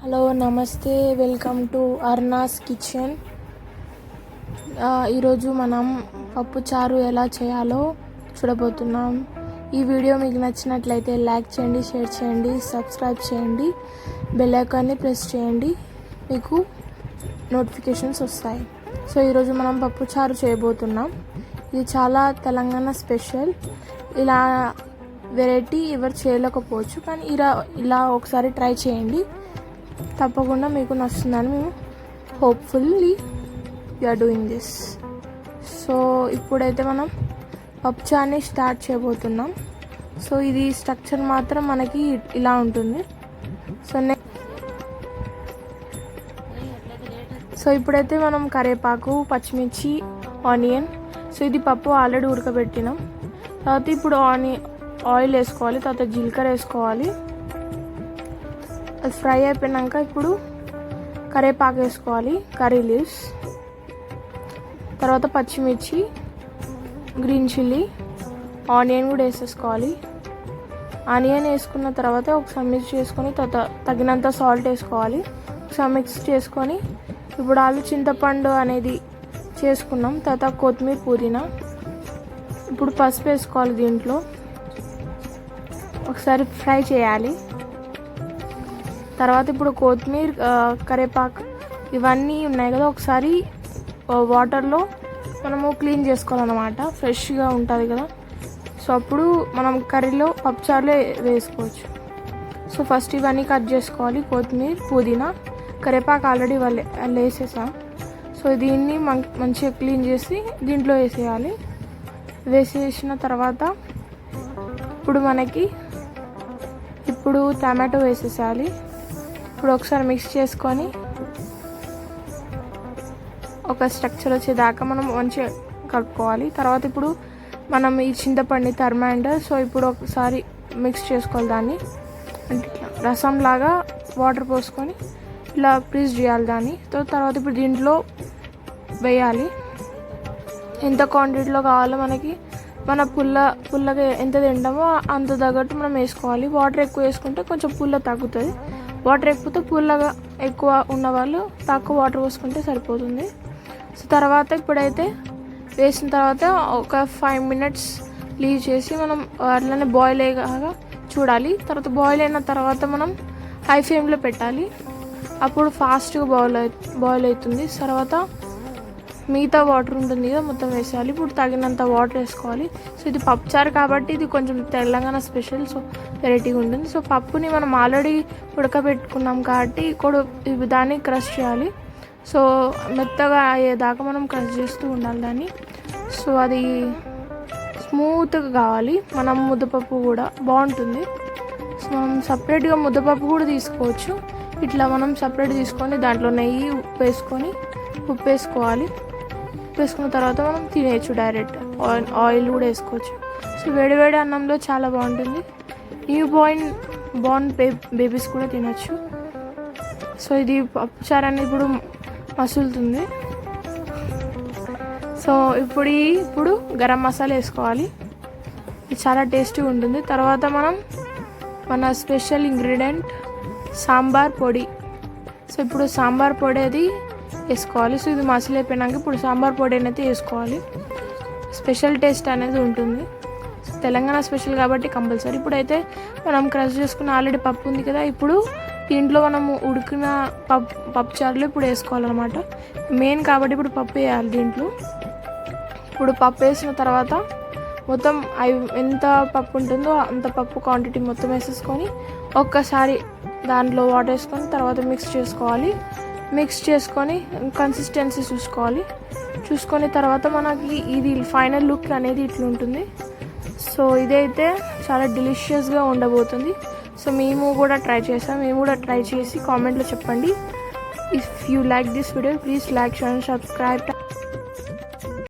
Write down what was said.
Hello నమస్తే welcome to అర్నాస్ kitchen ఈరోజు మనం పప్పు చారు ఎలా చేయాలో చూడబోతున్నాం. ఈ వీడియో మీకు నచ్చినట్లయితే లైక్ చేయండి షేర్ చేయండి సబ్స్క్రైబ్ చేయండి బెల్ ఐకాన్ని ప్రెస్ చేయండి మీకు నోటిఫికేషన్స్ వస్తాయి. సో ఈరోజు మనం పప్పు చారు చేయబోతున్నాం. ఇది చాలా తెలంగాణ స్పెషల్ ఇలా వెరైటీ ఎవరు చేయలేకపోవచ్చు కానీ ఇలా ఇలా ఒకసారి ట్రై చేయండి. తప్పకుండా మీకు నచ్చుతుందని మేము hopefully are doing this so ఇప్పుడైతే మనం పప్చాని స్టార్ట్ చేయబోతున్నాం. సో ఇది స్ట్రక్చర్ మాత్రం మనకి ఇలా ఉంటుంది. సో నెక్స్ట్ సో ఇప్పుడైతే మనం కరివేపాకు పచ్చిమిర్చి ఆనియన్ సో ఇది పప్పు ఆల్రెడీ ఉడకబెట్టినాం. తర్వాత ఇప్పుడు ఆని ఆయిల్ వేసుకోవాలి తర్వాత జీలకర్ర వేసుకోవాలి. అది ఫ్రై అయిపోయినాక ఇప్పుడు కరివేపాకు వేసుకోవాలి కర్రీ లీవ్స్. తర్వాత పచ్చిమిర్చి గ్రీన్ చిల్లీ ఆనియన్ కూడా వేసేసుకోవాలి. ఆనియన్ వేసుకున్న తర్వాత ఒకసారి మిక్స్ చేసుకొని తర్వాత తగినంత సాల్ట్ వేసుకోవాలి. ఒకసారి మిక్స్ చేసుకొని ఇప్పుడు ఆలు చింతపండు అనేది చేసుకున్నాం. తర్వాత కొత్తిమీర పుదీనా. ఇప్పుడు పసుపు వేసుకోవాలి దీంట్లో. ఒకసారి ఫ్రై చేయాలి. తర్వాత ఇప్పుడు కొత్తిమీర కరేపాకు కరివేపాకు ఇవన్నీ ఉన్నాయి కదా ఒకసారి వాటర్లో మనము క్లీన్ చేసుకోవాలన్నమాట. ఫ్రెష్గా ఉంటుంది కదా. సో అప్పుడు మనం కర్రీలో పప్పుచారులో వేసుకోవచ్చు. సో ఫస్ట్ ఇవన్నీ కట్ చేసుకోవాలి. కొత్తిమీర పుదీనా కరివేపాకు ఆల్రెడీ వాళ్ళు వాళ్ళు వేసేసాం సో దీన్ని మం- మంచిగా క్లీన్ చేసి దీంట్లో వేసేయాలి. వేసేసిన తర్వాత ఇప్పుడు మనకి ఇప్పుడు టమాటో వేసేసేయాలి. ఇప్పుడు ఒకసారి మిక్స్ చేసుకొని ఒక స్ట్రక్చర్ వచ్చేదాకా మనం మంచిగా కలుపుకోవాలి. తర్వాత ఇప్పుడు మనం ఈ చింతపండి థర్మాండర్ సో ఇప్పుడు ఒకసారి మిక్స్ చేసుకోవాలి దాన్ని. అంటే ఇట్లా రసం లాగా వాటర్ పోసుకొని ఇలా ప్రీజ్ చేయాలి దాన్ని. సో తర్వాత ఇప్పుడు దీంట్లో వేయాలి. ఎంత క్వాంటిటీలో కావాలో మనకి మన పుల్ల పుల్లగా ఎంత తింటామో అంత తగ్గట్టు మనం వేసుకోవాలి. వాటర్ ఎక్కువ వేసుకుంటే కొంచెం పుల్ల తగ్గుతుంది. వాటర్ ఎక్కువతో పుల్లగా ఎక్కువ ఉన్నవాళ్ళు తక్కువ వాటర్ పోసుకుంటే సరిపోతుంది. సో తర్వాత ఇప్పుడైతే వేసిన తర్వాత ఒక ఫైవ్ మినిట్స్ లీవ్ చేసి మనం అట్లనే బాయిల్ అయ్యేలాగా చూడాలి. తర్వాత బాయిల్ అయిన తర్వాత మనం హై ఫ్లేమ్లో పెట్టాలి. అప్పుడు ఫాస్ట్గా బాయిల్ బాయిల్ అవుతుంది. తర్వాత మిగతా వాటర్ ఉంటుంది కదా మొత్తం వేసేయాలి. ఇప్పుడు తగినంత వాటర్ వేసుకోవాలి. సో ఇది పప్పుచారు కాబట్టి ఇది కొంచెం తెలంగాణ స్పెషల్ సో వెరైటీగా ఉంటుంది. సో పప్పుని మనం ఆల్రెడీ ఉడకబెట్టుకున్నాం కాబట్టి కూడా దాన్ని క్రష్ చేయాలి. సో మెత్తగా అయ్యేదాకా మనం క్రష్ చేస్తూ ఉండాలి దాన్ని. సో అది స్మూత్గా కావాలి. మనం ముద్దపప్పు కూడా బాగుంటుంది. సో మనం సపరేట్గా ముద్దపప్పు కూడా తీసుకోవచ్చు. ఇట్లా మనం సపరేట్ తీసుకొని దాంట్లో నెయ్యి ఉప్పు వేసుకొని ఉప్పు వేసుకోవాలి. వేసుకున్న తర్వాత మనం తినేయచ్చు డైరెక్ట్ ఆయిల్ ఆయిల్ కూడా వేసుకోవచ్చు. సో వేడివేడి అన్నంలో చాలా బాగుంటుంది. న్యూ బాయిన్ బార్న్ బే బేబీస్ కూడా తినచ్చు. సో ఇది పప్పుచారు అనేది ఇప్పుడు మసులుతుంది. సో ఇప్పుడు ఇప్పుడు గరం మసాలా వేసుకోవాలి. ఇది చాలా టేస్టీగా ఉంటుంది. తర్వాత మనం మన స్పెషల్ ఇంగ్రీడియంట్ సాంబార్ పొడి. సో ఇప్పుడు సాంబార్ పొడి అది వేసుకోవాలి. సో ఇది మసాలా అయిపోయినాక ఇప్పుడు సాంబార్ పొడి అనేది వేసుకోవాలి. స్పెషల్ టేస్ట్ అనేది ఉంటుంది. తెలంగాణ స్పెషల్ కాబట్టి కంపల్సరీ. ఇప్పుడైతే మనం క్రష్ చేసుకున్న ఆల్రెడీ పప్పు ఉంది కదా ఇప్పుడు దీంట్లో మనము ఉడికిన పప్పు పప్పు చారులు ఇప్పుడు వేసుకోవాలన్నమాట. మెయిన్ కాబట్టి ఇప్పుడు పప్పు వేయాలి దీంట్లో. ఇప్పుడు పప్పు వేసిన తర్వాత మొత్తం అవి ఎంత పప్పు ఉంటుందో అంత పప్పు క్వాంటిటీ మొత్తం వేసేసుకొని ఒక్కసారి దాంట్లో వాటర్ వేసుకొని తర్వాత మిక్స్ చేసుకోవాలి. మిక్స్ చేసుకొని కన్సిస్టెన్సీ చూసుకోవాలి. చూసుకొని తర్వాత మనకి ఇది ఫైనల్ లుక్ అనేది ఇట్లుంటుంది సో ఇదైతే చాలా డెలిషియస్గా ఉండబోతుంది. సో మేము కూడా ట్రై చేసాం. మేము కూడా ట్రై చేసి కామెంట్లో చెప్పండి. If you like this video please like share and subscribe